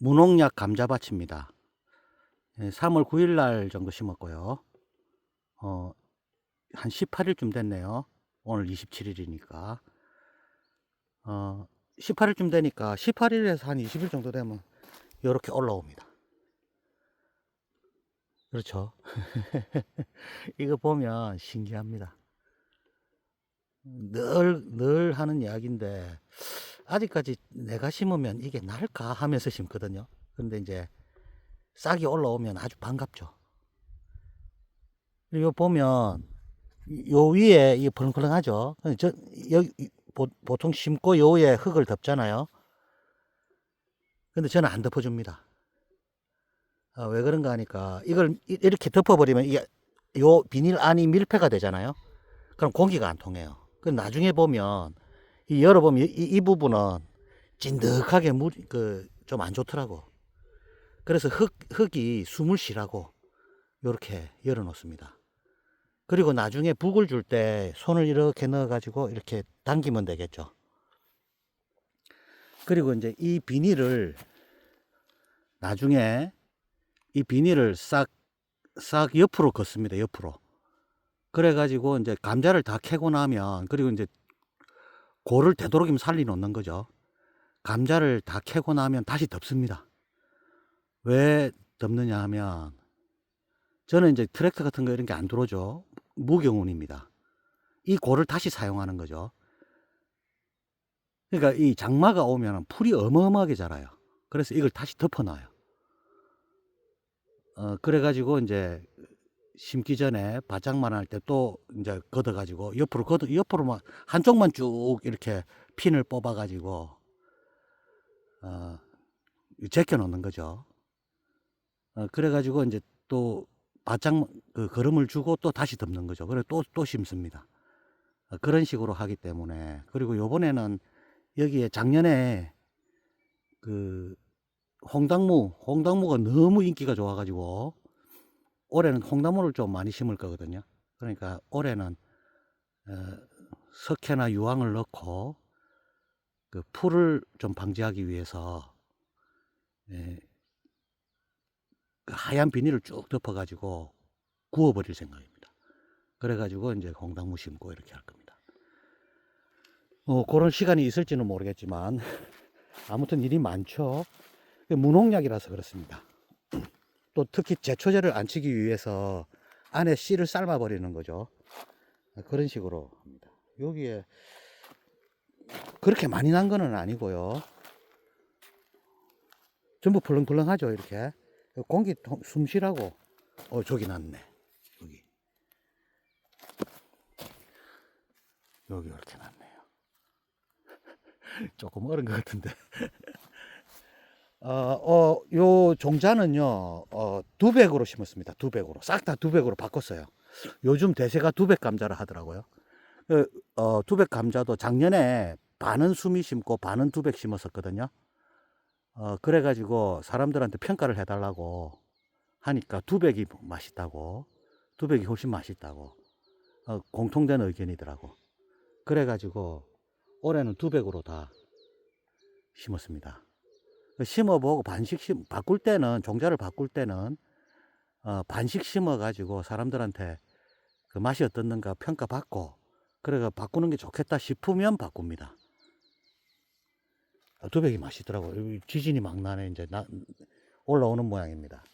무농약 감자밭입니다. 3월 9일 날 정도 심었고요. 어, 한 18일쯤 됐네요. 오늘 27일이니까. 어, 18일쯤 되니까 18일에서 한 20일 정도 되면 이렇게 올라옵니다. 그렇죠. 이거 보면 신기합니다. 늘, 늘 하는 이야기인데, 아직까지 내가 심으면 이게 날까 하면서 심거든요. 근데 이제 싹이 올라오면 아주 반갑죠. 이거 보면 요 위에 이 벌렁벌렁하죠. 저 여기 보, 보통 심고 요 위에 흙을 덮잖아요. 근데 저는 안 덮어줍니다. 아, 왜 그런가 하니까 이걸 이- 이렇게 덮어버리면 이게 요 비닐 안이 밀폐가 되잖아요. 그럼 공기가 안 통해요. 그 나중에 보면 이 열어보면 이, 이 부분은 찐득하게 물, 그, 좀 안 좋더라고. 그래서 흙, 흙이 숨을 쉬라고 이렇게 열어 놓습니다. 그리고 나중에 북을 줄 때 손을 이렇게 넣어 가지고 이렇게 당기면 되겠죠. 그리고 이제 이 비닐을 나중에 이 비닐을 싹, 싹 옆으로 걷습니다. 옆으로. 그래 가지고 이제 감자를 다 캐고 나면 그리고 이제 고를 되도록이면 살리 놓는 거죠. 감자를 다 캐고 나면 다시 덮습니다. 왜 덮느냐 하면 저는 이제 트랙터 같은 거 이런 게 안 들어오죠. 무경운입니다. 이 고를 다시 사용하는 거죠. 그러니까 이 장마가 오면 풀이 어마어마하게 자라요. 그래서 이걸 다시 덮어놔요. 어, 그래가지고 이제 심기 전에 바짝만 할 때 또 이제 걷어 가지고 옆으로 걷어, 옆으로만 한쪽만 쭉 이렇게 핀을 뽑아 가지고 어, 제껴 놓는 거죠. 어, 그래 가지고 이제 또 바짝 그 걸음을 주고 또 다시 덮는 거죠. 그래 또또 심습니다. 어, 그런 식으로 하기 때문에 그리고 요번에는 여기에 작년에 그 홍당무 홍당무가 너무 인기가 좋아가지고 올해는 홍당무를 좀 많이 심을 거거든요. 그러니까 올해는 어, 석회나 유황을 넣고 그 풀을 좀 방지하기 위해서 예, 그 하얀 비닐을 쭉 덮어가지고 구워버릴 생각입니다. 그래가지고 이제 홍당무 심고 이렇게 할 겁니다. 어, 그런 시간이 있을지는 모르겠지만 아무튼 일이 많죠. 무농약이라서 그렇습니다. 또 특히 제초제를 안 치기 위해서 안에 씨를 삶아 버리는 거죠. 그런 식으로 합니다. 여기에 그렇게 많이 난 거는 아니고요. 전부 벌렁벌렁하죠, 이렇게. 공기 통- 숨 쉬라고. 어, 저기 났네. 여기. 여기 이렇게 났네요. 조금 어른 것 같은데. 어, 어, 요 종자는요, 어, 두백으로 심었습니다. 두백으로. 싹 다 두백으로 바꿨어요. 요즘 대세가 두백 감자를 하더라고요. 그, 어, 두백 감자도 작년에 반은 수미 심고 반은 두백 심었었거든요. 어, 그래가지고 사람들한테 평가를 해달라고 하니까 두백이 맛있다고, 두백이 훨씬 맛있다고, 어, 공통된 의견이더라고. 그래가지고 올해는 두백으로 다 심었습니다. 그 심어보고 반씩 심, 바꿀 때는, 종자를 바꿀 때는, 어, 반씩 심어가지고 사람들한테 그 맛이 어떻는가 평가받고, 그래가 바꾸는 게 좋겠다 싶으면 바꿉니다. 아, 두백이 맛있더라고요. 지진이 막 나네. 이제 나, 올라오는 모양입니다.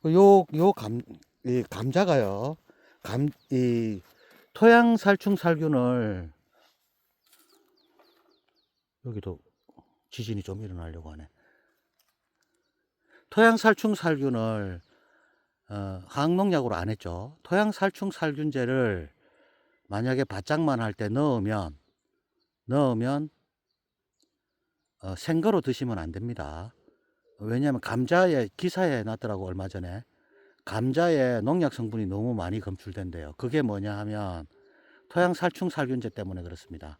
그 요, 요 감, 이 감자가요. 감, 이 토양 살충 살균을 여기도 지진이 좀 일어나려고 하네. 토양 살충 살균을 어, 화학농약으로 안 했죠. 토양 살충 살균제를 만약에 바짝만 할 때 넣으면 넣으면 어, 생거로 드시면 안 됩니다. 왜냐하면 감자에 기사에 났더라고 얼마 전에 감자에 농약 성분이 너무 많이 검출된대요. 그게 뭐냐 하면 토양 살충 살균제 때문에 그렇습니다.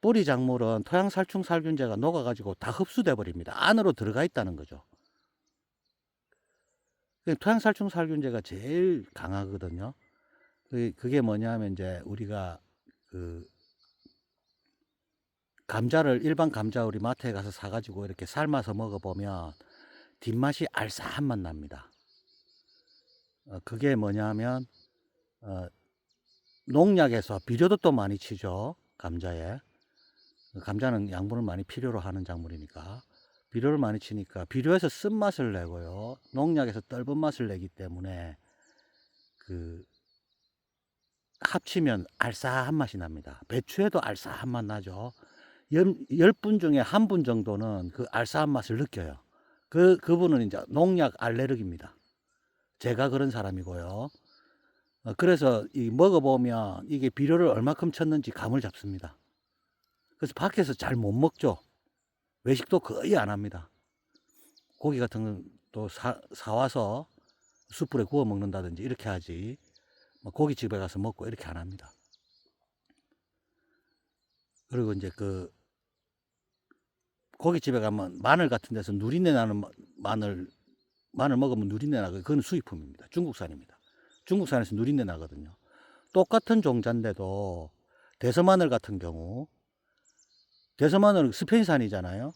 뿌리 작물은 토양 살충 살균제가 녹아가지고 다 흡수돼 버립니다. 안으로 들어가 있다는 거죠. 그 토양 살충 살균제가 제일 강하거든요. 그- 그게 뭐냐 하면 이제 우리가 그 감자를 일반 감자 우리 마트에 가서 사가지고 이렇게 삶아서 먹어보면 뒷맛이 알싸한 맛 납니다. 어, 그게 뭐냐면 어, 농약에서 비료도 또 많이 치죠 감자에 감자는 양분을 많이 필요로 하는 작물이니까 비료를 많이 치니까 비료에서 쓴맛을 내고요. 농약에서 떫은 맛을 내기 때문에 그 합치면 알싸한 맛이 납니다. 배추에도 알싸한 맛 나죠. 열분 중에 한 분 정도는 그 알싸한 맛을 느껴요. 그 그분은 이제 농약 알레르기입니다. 제가 그런 사람이고요. 어, 그래서 이 먹어보면 이게 비료를 얼마큼 쳤는지 감을 잡습니다. 그래서 밖에서 잘 못 먹죠. 외식도 거의 안 합니다. 고기 같은 건또 사, 사와서 숯불에 구워 먹는다든지 이렇게 하지. 뭐 고깃집에 가서 먹고 이렇게 안 합니다. 그리고 이제 그 고깃집에 가면 마늘 같은 데서 누린내 나는 마- 마늘 마늘 먹으면 누린내 나고 그건 수입품입니다. 중국산입니다. 중국산에서 누린내 나거든요. 똑같은 종자인데도 대서마늘 같은 경우 대서 마늘은 스페인산이잖아요.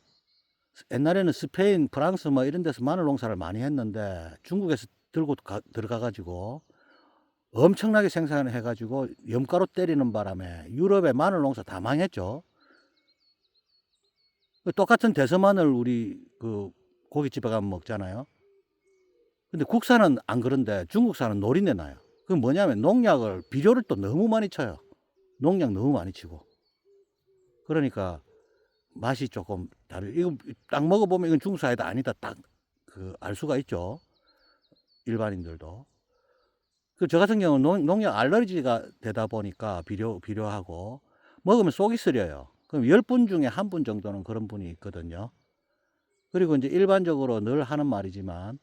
옛날에는 스페인, 프랑스 뭐 이런 데서 마늘 농사를 많이 했는데 중국에서 들고 가, 들어가 가지고 엄청나게 생산을 해 가지고 염가로 때리는 바람에 유럽의 마늘 농사 다 망했죠. 똑같은 대서 마늘 우리 그 고깃집에 가면 먹잖아요. 근데 국산은 안 그런데 중국산은 노린내 나요. 그건 뭐냐면 농약을 비료를 또 너무 많이 쳐요. 농약 너무 많이 치고. 그러니까 맛이 조금 다르. 이거 딱 먹어보면 이건 중국산이다 아니다 딱 그 알 수가 있죠. 일반인들도. 그 저 같은 경우는 농, 농약 알러지가 되다 보니까 비료 비료하고 먹으면 속이 쓰려요. 그럼 열 분 중에 한 분 정도는 그런 분이 있거든요. 그리고 이제 일반적으로 늘 하는 말이지만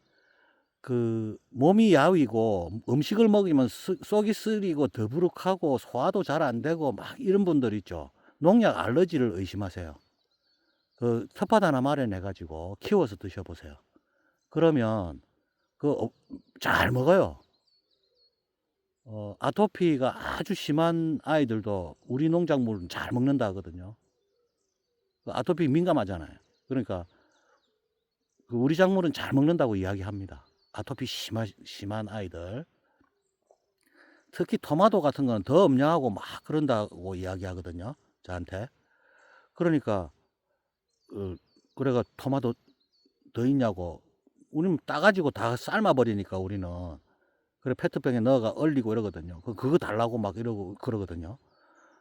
그 몸이 야위고 음식을 먹으면 스- 속이 쓰리고 더부룩하고 소화도 잘 안 되고 막 이런 분들 있죠. 농약 알러지를 의심하세요. 그 텃밭 하나 마련해 가지고 키워서 드셔보세요. 그러면 그 잘 먹어요. 어, 아토피가 아주 심한 아이들도 우리 농작물은 잘 먹는다 하거든요. 그 아토피 민감하잖아요. 그러니까 그 우리 작물은 잘 먹는다고 이야기합니다. 아토피 심하, 심한 아이들. 특히 토마토 같은 거는 더 음량하고 막 그런다고 이야기하거든요. 저한테. 그러니까, 어, 그래가 토마토 더 있냐고. 우리는 따가지고 다 삶아버리니까 우리는. 그래, 페트병에 넣어가 얼리고 이러거든요. 그- 그거 달라고 막 이러고 그러거든요.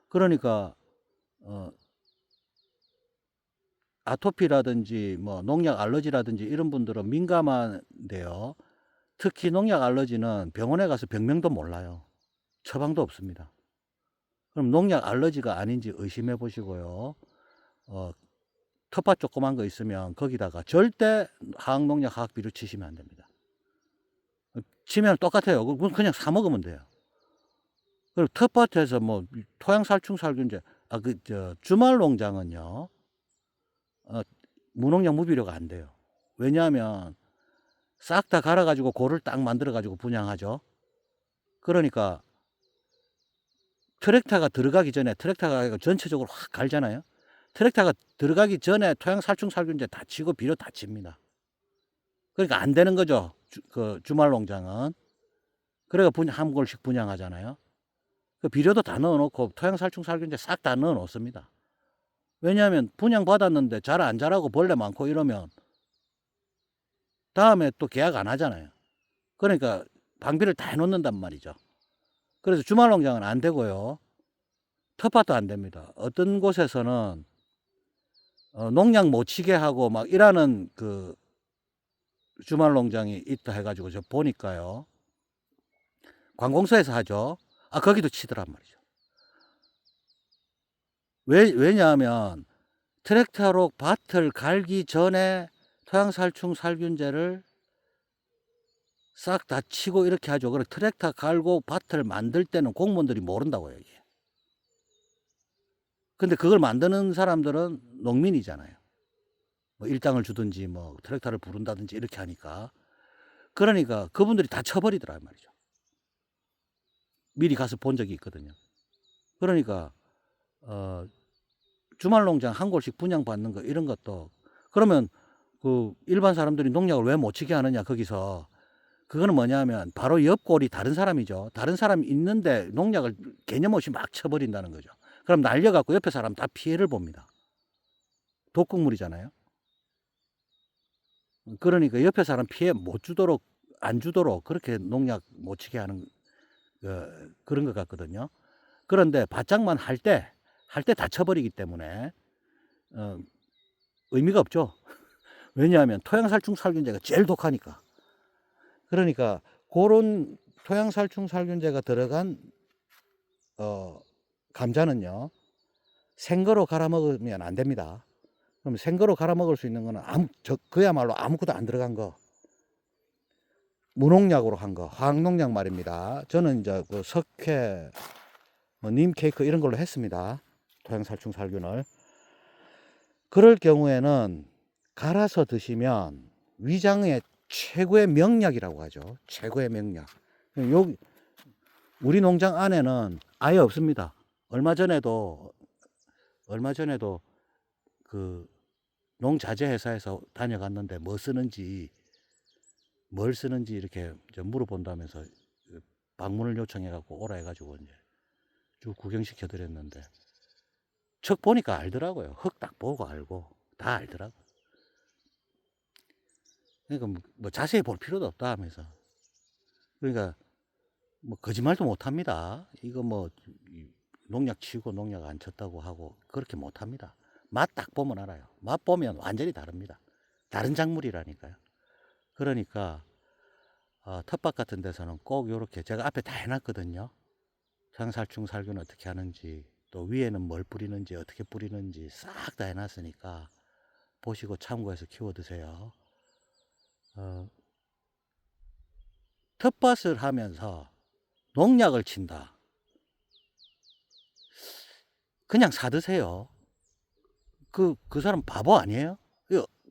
그러니까, 어, 아토피라든지 뭐 농약 알러지라든지 이런 분들은 민감한데요. 특히 농약 알러지는 병원에 가서 병명도 몰라요. 처방도 없습니다. 그럼 농약 알러지가 아닌지 의심해 보시고요. 어, 텃밭 조그만 거 있으면 거기다가 절대 화학농약 화학비료 치시면 안 됩니다. 치면 똑같아요. 그건 그냥 사 먹으면 돼요. 그리고 텃밭에서 뭐 토양살충 살균제, 아, 그, 저, 주말 농장은요. 어, 무농약 무비료가 안 돼요. 왜냐하면 싹 다 갈아가지고 고를 딱 만들어가지고 분양하죠. 그러니까 트랙터가 들어가기 전에 트랙터가 전체적으로 확 갈잖아요. 트랙터가 들어가기 전에 토양 살충 살균제 다 치고 비료 다 칩니다. 그러니까 안 되는 거죠. 주, 그 주말 농장은. 그래가 분양 한 골씩 분양하잖아요. 그 비료도 다 넣어놓고 토양 살충 살균제 싹 다 넣어놓습니다. 왜냐하면 분양 받았는데 잘 안 자라고 벌레 많고 이러면 다음에 또 계약 안 하잖아요. 그러니까 방비를 다 해놓는단 말이죠. 그래서 주말 농장은 안 되고요. 텃밭도 안 됩니다. 어떤 곳에서는 어, 농약 못 치게 하고 막 일하는 그 주말 농장이 있다 해가지고 저 보니까요. 관공서에서 하죠. 아, 거기도 치더란 말이죠. 왜, 왜냐하면 트랙터로 밭을 갈기 전에 토양살충 살균제를 싹 다 치고 이렇게 하죠. 그래 트랙터 갈고 밭을 만들 때는 공무원들이 모른다고요, 이게. 근데 그걸 만드는 사람들은 농민이잖아요. 뭐 일당을 주든지 뭐 트랙터를 부른다든지 이렇게 하니까. 그러니까 그분들이 다 쳐버리더라 말이죠. 미리 가서 본 적이 있거든요. 그러니까 어 주말 농장 한 골씩 분양 받는 거 이런 것도 그러면 그 일반 사람들이 농약을 왜 못 치게 하느냐 거기서 그거는 뭐냐면 바로 옆 골이 다른 사람이죠. 다른 사람이 있는데 농약을 개념 없이 막 쳐버린다는 거죠. 그럼 날려갖고 옆에 사람 다 피해를 봅니다. 독극물이잖아요. 그러니까 옆에 사람 피해 못 주도록 안 주도록 그렇게 농약 못 치게 하는 어, 그런 것 같거든요. 그런데 바짝만 할 때 할 때 다 쳐버리기 때문에 어, 의미가 없죠. 왜냐하면 토양살충 살균제가 제일 독하니까. 그러니까 그런 토양살충 살균제가 들어간 어, 감자는요 생거로 갈아 먹으면 안 됩니다. 그럼 생거로 갈아 먹을 수 있는 거는 아무 저 그야말로 아무것도 안 들어간 거 무농약으로 한 거 화학농약 말입니다. 저는 이제 그 석회 뭐 님케이크 이런 걸로 했습니다. 토양살충 살균을 그럴 경우에는 갈아서 드시면 위장의 최고의 명약이라고 하죠. 최고의 명약. 여기 우리 농장 안에는 아예 없습니다. 얼마 전에도 얼마 전에도 그 농자재 회사에서 다녀갔는데 뭐 쓰는지 뭘 쓰는지 이렇게 물어본다면서 그 방문을 요청해 갖고 오라 해 가지고 이제 쭉 구경시켜 드렸는데 척 보니까 알더라고요. 흙 딱 보고 알고 다 알더라고. 그러니까 뭐, 뭐 자세히 볼 필요도 없다 하면서 그러니까 뭐 거짓말도 못 합니다. 이거 뭐이 농약 치고 농약 안 쳤다고 하고 그렇게 못 합니다. 맛 딱 보면 알아요. 맛 보면 완전히 다릅니다. 다른 작물이라니까요. 그러니까 어, 텃밭 같은 데서는 꼭 이렇게 제가 앞에 다 해놨거든요. 장살충 살균 어떻게 하는지 또 위에는 뭘 뿌리는지 어떻게 뿌리는지 싹 다 해놨으니까 보시고 참고해서 키워 드세요. 어, 텃밭을 하면서 농약을 친다. 그냥 사드세요. 그, 그 사람 바보 아니에요?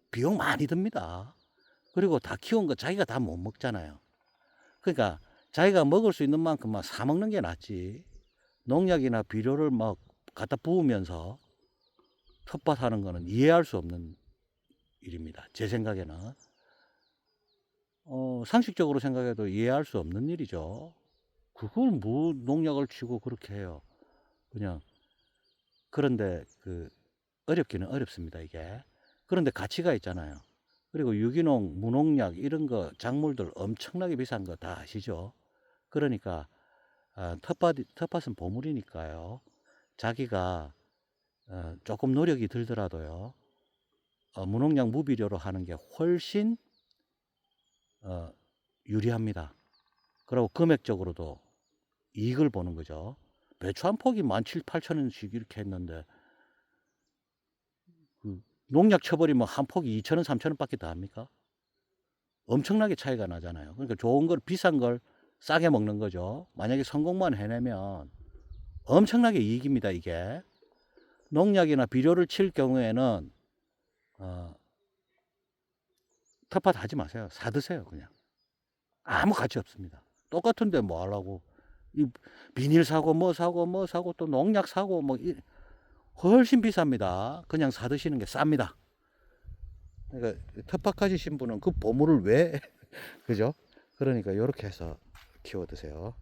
비용 많이 듭니다. 그리고 다 키운 거 자기가 다 못 먹잖아요. 그러니까 자기가 먹을 수 있는 만큼만 사 먹는 게 낫지. 농약이나 비료를 막 갖다 부으면서 텃밭 하는 거는 이해할 수 없는 일입니다. 제 생각에는. 어, 상식적으로 생각해도 이해할 수 없는 일이죠. 그걸 뭐 농약을 치고 그렇게 해요. 그냥. 그런데 그 어렵기는 어렵습니다, 이게. 그런데 가치가 있잖아요. 그리고 유기농, 무농약 이런 거 작물들 엄청나게 비싼 거 다 아시죠? 그러니까 아, 텃밭 텃밭은 보물이니까요. 자기가 어, 조금 노력이 들더라도요. 어, 무농약 무비료로 하는 게 훨씬 어, 유리합니다. 그리고 금액적으로도 이익을 보는 거죠. 배추 한 폭이 만 7, 8천 원씩 이렇게 했는데 그 농약 쳐버리면 한 폭이 2천 원, 3천 원밖에 더 합니까? 엄청나게 차이가 나잖아요. 그러니까 좋은 걸 비싼 걸 싸게 먹는 거죠. 만약에 성공만 해내면 엄청나게 이익입니다. 이게 농약이나 비료를 칠 경우에는 어, 텃밭 하지 마세요. 사드세요 그냥 아무 가치 없습니다. 똑같은데 뭐 하려고 이 비닐 사고 뭐 사고 뭐 사고 또 농약 사고 뭐 이, 훨씬 비쌉니다. 그냥 사 드시는 게 쌉니다. 그러니까 텃밭 가지신 분은 그 보물을 왜 그죠? 그러니까 이렇게 해서 키워 드세요.